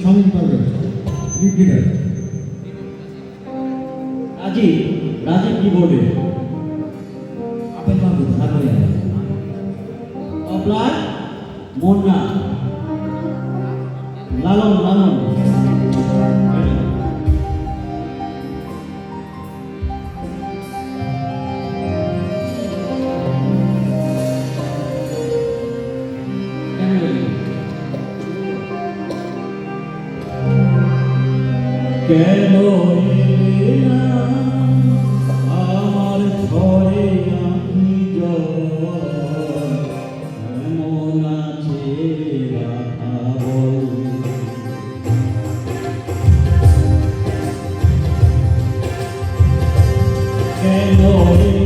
স্বামী পারবেন নির্দ্বিধায় রাজীব রাজীব কিবোর্ডে আপেল বাবু ধারণা অপলার মন্না লালন লালন। কেন আমার ঘরে আমি এমন আছে কেন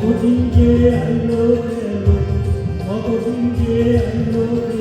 কতদিন যে আইলো কতদিন যে আইলো